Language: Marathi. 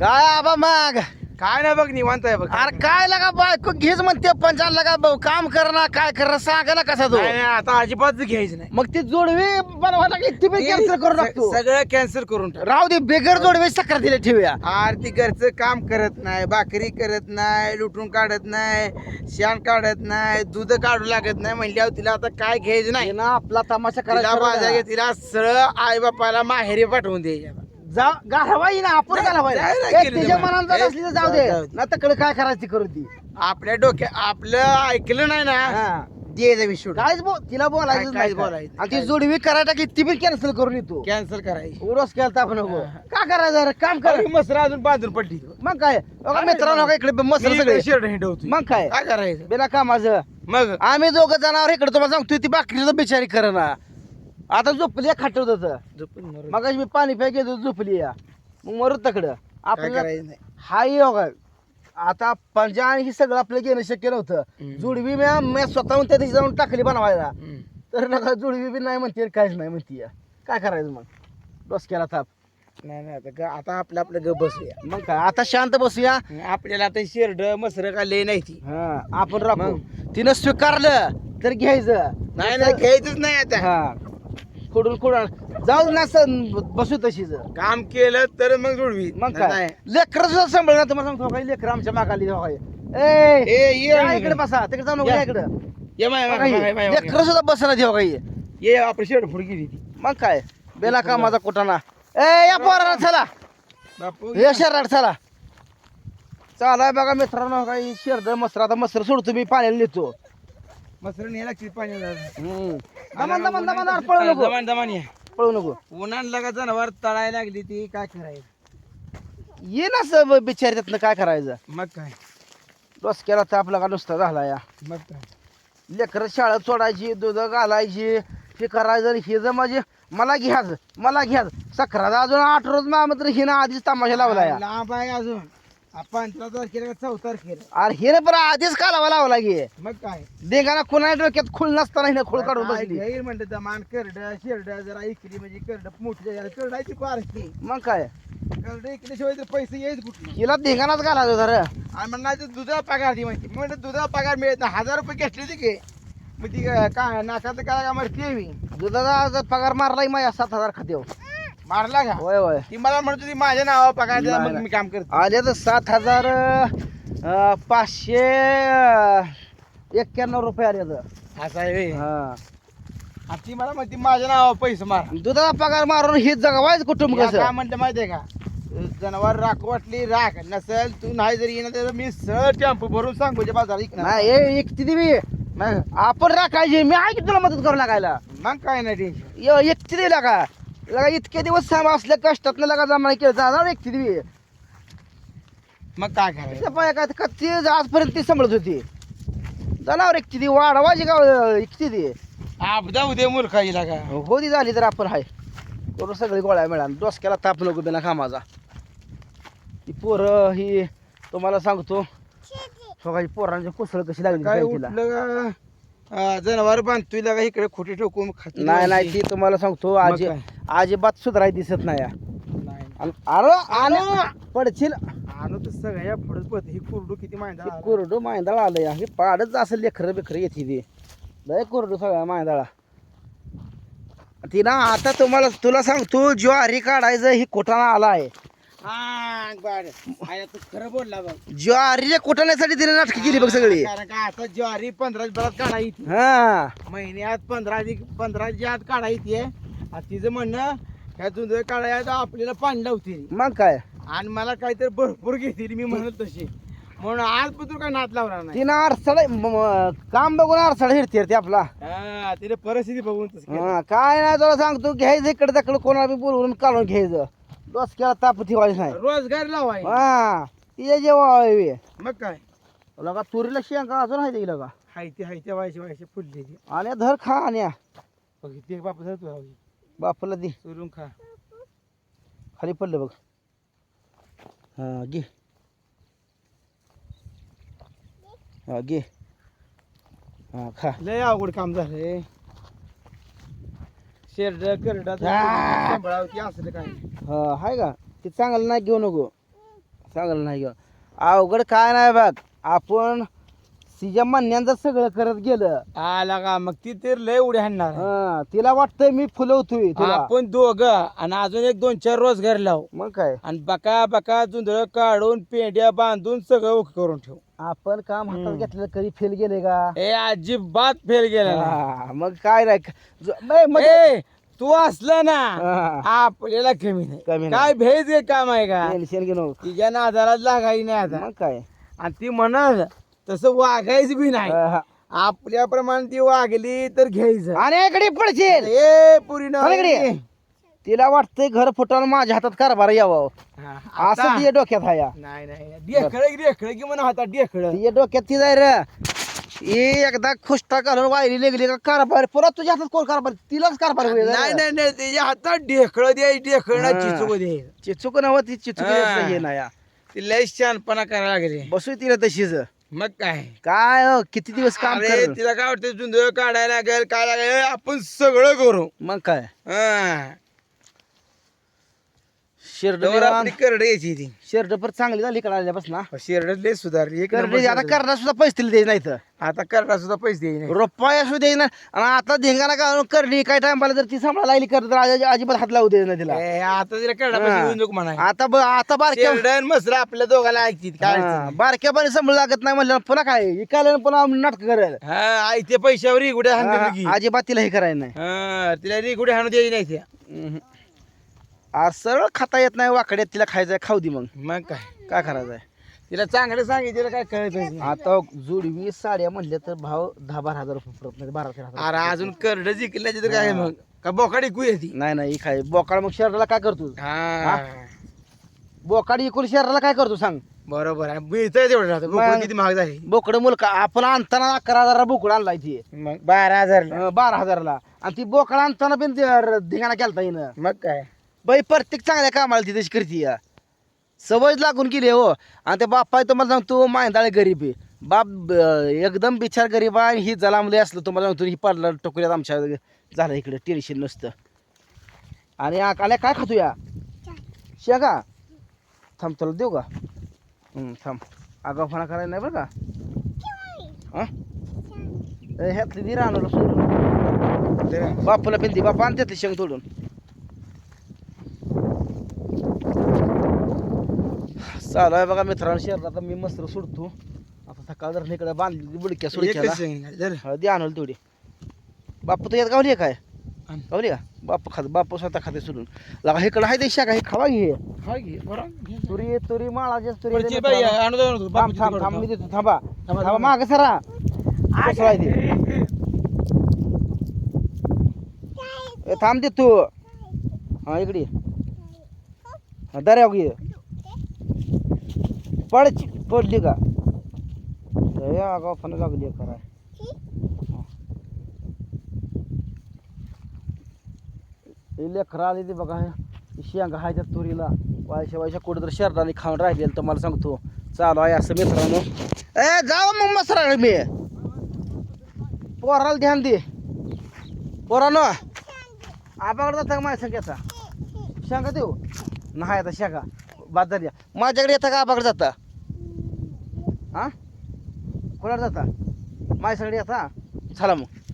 काय आबा मग? काय नाही बघ निवांत आहे बघ. अरे काय लगा बायको घेच म्हणते पंचायत लगा भाऊ? काम कर ना काय कर सांगा ना कसा तो. नाही, नाही, आता अजिबात घ्यायचं नाही. मग ती जोडवी बनवा लागली ती पण कॅन्सल करू स- लागतो. सगळं कॅन्सल करून टाक. राहू दे बेगर जोडवी सक्र दिले ठेवूया. आरती घरचं काम करत नाही भाकरी करत नाही लुटून काढत नाही शान काढत नाही दूध काढू लागत नाही म्हणल्यावर तिला आता काय घ्यायचं नाही. ना आपला तमाशा तिला करायचा माझ्या तिला सरळ आई बापाला माहेरी पाठवून द्यायच्या जा गारवाई ना आपण गारवाई नाही, नाही केलं तिच्या मनात असली तर जाऊ दे. जाऊ दे. ना तकडे काय करायचं ती करू ती? आपल्या डोक्या आपलं ऐकलं नाही ना हा. विषय काहीच बोल तिला बोलायचं काय- नाही. काहीच बोलायचं? आणि ती जोडवी करायला की ती पण कॅन्सल करून येतो. कॅन्सल करायची. उरस केला आपण का करायचं रे? काम कर. मसरा अजून बांधून पडली. मग काय? बघा मित्रांनो इकडे मस्त सगळे. शर्ट हिंडवतो मग काय? काय करायचं? बिना कामाचं. मग? आम्ही दोघं जणांवर इकडे तुम्हाला सांगतोय ती बाकीची बिचारी कर ना. आता झोपली खाटवत होतं झोपून मरू. मग मी पाणी प्या घेतो झोपली या मग मरत तकडं. काय आपल्याला करायचं नाही. हा योग आता पंजा आणि हे सगळं आपलं घेणं शक्य नव्हतं. हम्म. जुडवी मी मी स्वतःहून त्या दिवशी जाऊन टाकली बनवायला. हम्म. तर नका जुडवी बी नाही म्हणते काहीच नाही म्हणते. काय करायचं मग? डोसक्याला ताप नाही नाही आता ग- आता आपलं आपलं ग बसूया. मग काय? आता शांत बसूया. आपल्याला आता शेरड मसर का लय नाही ती. हा आपण राखू. तिनं स्वीकारलं तर घ्यायचं. नाही नाही घ्यायचंच नाही आता. हा. खोडून खोडून. जाऊ ना बसू तशीच काम केलं तर मग जुळवी मग काय? लेकर सुद्धा सांभाळ ना तुम्हाला सांगतो काही लेकर आमच्या मागाली इकडे. बसा तिकडे जाऊ नको इकडे. लेकर सुद्धा बसना देव काही ये आपली शेड फुड गेली ती. मग काय? बेला कामाचा कुटाणा. ए या पोराला चला. बापू हे शर्ट चला. चालाय बघा मित्रांनो काही शेरड मसर आता मसर सोडतो मी पाण्याला नेतो. दमान दमान दमान दमान, पळू नको. ये. पळू नको. का जनावर तळायला लागली ती काय करायचं? ये ना सब बिचारी त्यातनं काय करायचं? मग काय? डोसक्याला ताप लागा नुसता झाला या. मग काय? लेकरं शाळेत सोडायची दूध घालायची हे करायचं आणि हे जर माझे मला घ्याच मला घ्याच सकराचा अजून आठ रोज मामा तर हिनं आधीच तमाशा लावला या. लांब आहे अजून. पंधरा तारखेला का चौदा तारखेला अरे हिनं पण आधीच कालावा लावला गे मग काय? देगाना कुणा डोक्यात खुल नसताना हिनं खोळ काढून काय बसली घेईल म्हणलं दमान करड शेरड जरा इकली म्हणजे करड मोठी करडायची पारखी मग काय? करड इकल्याशिवाय तर पैसे येईल कुठले हिला देगानाच घालायचं जर आणि म्हणलं दुधा पगार दी म्हणते. मी म्हणलं दुधा पगार मिळत नाही. हजार रुपये घेतले होते की. मग ती काय काय नाकाचं काय का मरते मी. दुधाचा पगार मारलाय माझ्या सात हजार खात्याव मारला का? होय होय. ती मला म्हणत होती माझ्या नावावर पगार मग. मी काम करतो. आले तर सात हजार अं, पाचशे अं, एक्क्याण्णव रुपये आले तर. असं आहे व्हय. हा. आणि ती मला म्हणते माझ्या नावावर पैसे मारा. दुधाचा पगार मारून हे जगवायचं कुटुंब कसं? काय म्हणलं माहितीये का? जनावर राख वाटली राख नसेल तू नाही जरी येणार तर मी सर टेम्पो भरून सांगू बाजार इकणार. नाही हे एकटी देवी मग आपण राखायची मी आहे की तुला मदत करू लागायला? मग काय नाही टेन्शन य- एकटी दिला का? लगा इतके दिवस सामा असल्या कष्टात लगा जमा केलं जाणार एकटी देवी मग काय करायचं? पाया काय का ती आजपर्यंत ती सांभाळत होती. जनावर एकटी दी वाढवायची का एकटी दे आपदा उद्या मूर्खाईला का. हो ती झाली तर आपण हाय. करून सगळी गोळ्या मिळाल डोसक्याला ताप नको बिना कामाचा. ही पोरं ही तुम्हाला सांगतो. सगळी पोरांची कुसळ कशी लागली काय तिला उठलं का? जनावर बांधतोय का इकडे खोटे ठोकून खाते नाही नाही ती तुम्हाला सांगतो आजी काय? अजिबात सुधाराय दिसत नाही या. नाही. आणि अरे आणि पडशील? आणू तर सगळ्या पुढे पळते. ही कुरडू किती माहिती हे कोरडू मांदळा आलं या. हे पाडच असं लेकरं बेखरं येते ती. लय कोरडू सगळ्या मांदळा ती ना आता तुम्हाला तुला सांगतो ज्वारी काढायचं ही कोटाणा आलाय? हा बर. तू खरं बोलला बघ. ज्वारीच्या कोटाण्यासाठी तिने नाटकी केली बघ सगळी? कारण का आता ज्वारी पंधरा बरात काढा येते हा. महिन्यात पंधरा पंधराच्या आत काढा येते तिचं म्हणणं ह्या जुंज काढायला आपल्याला पाणी लावते. मग काय? आणि मला काहीतरी भरपूर घेतील मी म्हणत तशी. म्हणून आज पण तू काय नात लावणार नाही. तिनं म- काम बघून अडसळ हिरते रे ती आपला. हा, तिने परिस्थिती बघून तसं केलं. हा, काय नाही तुला सांगतो घ्यायचं इकडे तिकडे कोणाला बी बोलवून काढून घ्यायचं. डोसक्याला ताप ठेवायचं नाही. रोजगार लावाय. हा तिच्या जेव्हा मग काय? का तुरीला शेंगा अजून आहे तिला का हाय ते हाय त्या व्हायची व्हायची फुलली ती. आणि धर खा आणि बघ ते बाप धरतो बापाला दे. चुरून खा. खाली पडलं बघ. हा घे. हा घे. हा खा. लय अवघड काम झालंय. शेरड करडा. सांभाळावती असलं काय? हा हाय का? ते चांगलं नाही घेऊ नको. चांगलं नाही घेऊन अवघड काय नाही बघ. आपण तिच्या म्हणण्याचं सगळं करत गेलं. आला का? मग ती तर लय उड्या हाणणार. हं, तिला वाटतंय मी फुलवतोय तुला. आपण दोघं आणि अजून एक दोन चार रोजगार लावू. मग काय? आणि बका बका जुंधळ काढून पेंड्या बांधून सगळं ओके करून ठेवू. आपण काम हातात. घेतलेलं कधी फेल गेले का? ए अजिबात फेल गेला. हा, मग काय नाही. ज- नाही, म्हणजे- ए तू असला ना हा, आपल्याला कमी नाही. कमी नाही. काय भेज हे काम आहे का? टेन्शन घेऊ नको. तिच्या नादाला लागायची नाही आता. मग काय? आणि ती म्हणल तसं वागायचं बी नाही. हा. आपल्याप्रमाणे ती वागली तर घ्यायचं. आणि इकडे पडशील. ए पुरी इकडे. तिला वाटतंय घर फुटावून माझ्या हातात कारभार यावं. असं तिच्या डोक्यात हाया नाही नाही ढेकळ ढेकळ की म्हणा होता ढेकळ. तिच्या डोक्यात ती जाय रे. एकदा खुष्टा घालून वायरी निघली का कारभार पुरा तुझ्या हातात कोण कारभार? तिलाच कारभार होईल नाही नाही नाही त्याच्या हातात ढेकळ द्याय ढेकळ हा. चिचूक दे चिचुक नव ती चिचुक हा. हे नाही ती लय शहाणपणा करायला लागली बसू तिला तशीच. मग काय? काय हो, किती दिवस काम अरे कर? तिला काय वाटतं जुंदळ काढायला लागेल काय लागेल आपण सगळं करू. मग काय? हा. शेरड तोवर आपली करड यायची ती. शेरड पर चांगली झाली इकडे आल्यापासून ना शेरड लय सुधारली. एक करडी नंबर आता शेरड. करडा सुद्धा पैसे दिले द्यायचे नाही तर आता करडा सुद्धा पैसे नाही रुपया द्यायचे नाही आणि आता धिंगाणा घालून करडी काय टाइम जर ती सांभाळा लागली कर तर आज- अजिबात हात लावू द्यायचं नाही तिला. ए, आता तिला करडा पैसे. देऊ नको म्हणा आता ब- आता बारक्या मसरा आपल्या दोघाला ऐकतील काय अडचण हा, नाही. बारक्या पाणी सांभाळ लागत नाही म्हणलं पुन्हा काय? इकायला पुन्हा नाटक करेल हा आई ते पैशावर रिगुड्या हाणते हा, की अजिबात तिला हे करायचं नाही. हा तिला रिगुड्या हाणू द्यायची नाही त्या हम्म. आ, सरळ खाता येत नाही वाकड्यात तिला खायचंय खाऊ दे मग. मग काय? काय करायचंय तिला चांगलं सांगितलं काय कळत नाही. आता जोडी वीस साड्या म्हणल्या तर भाव दहा बारा हजार रुपये पडत नाही बारा तेरा हजार अरे अजून करड जिंकल्याची तर काय मग? का बोकाडी कुय ती? नाही नाही ही खाय बोकाड मग शहराला काय करतो हा. बोकाड इकडून शहराला काय करतो सांग. बरोबर आहे. मिळतंय तेवढं राहतं. बोकड किती महाग झाली? बोकड मुलका आपण आणताना अकरा हजार बोकड आणलाय ती मग बारा हजार अं, बारा हजारला. आणि ती बोकड आणताना पण धिंगाणा केलता येईन मग काय? बाई प्रत्येक चांगल्या कामाला ती तशी करते या. सवय लागून गेली हो. आणि ते बाप्पा तुम्हाला सांगतो मायंदाळे गरीब आहे. बाप ब- एकदम बिचार गरीब आहे आणि ही जलामली असलं तुम्हाला सांगतो ही पार्लर टोकऱ्यात आमच्या झालं इकडे टेन्शन नसतं. आणि आ- आल्या काय खातो या? शेगा? थांब तुला देऊ का? हं, थांब. आगावपणा करायला नाही बरं का? हां? ह्यातली दी राहणार बापूला पिंदी बापा आणि त्यातली शेंग तोडून. चालू आहे बघा मित्रांनो शहरात आता मी मस्त सोडतो. आता सकाळ जर इकडे बांधली बुडक्या जर हळदी आणल तेवढी बापू तर यात गावली काय. गावली का? बापू खात बापू स्वतः खाते सोडून. लगा इकडं आहे ते शाखा हे खावा घे हा. तुरी तुरी माळाच्या तुरी. थांब मी. देतो थांबा. थांबा. माग सरा. कसं ते. थांब दे तू हा इकडे ये. हा दर्याव घे पड पडली का? अगाव पण लागली कराय लेकरं आली ती बघा. शेंगा हाय त्या तुरीला. वायशा वायशा कुठं तर शर्टाने खाऊन राहिलेलं तर मला सांगतो. चालू आहे असं मित्रांनो. ए जाऊ मग मसरा मी. पोराला ध्यान दे. पोरानो आबाकडे जाता का माझ्या संख्याचा शेंगा देऊ? नाही आता शेंगा. बाद झाली. माझ्याकडे येता का आबाकडे जाता? हां? कोणाला जाता? माझ्यासाठी आता? चला मग.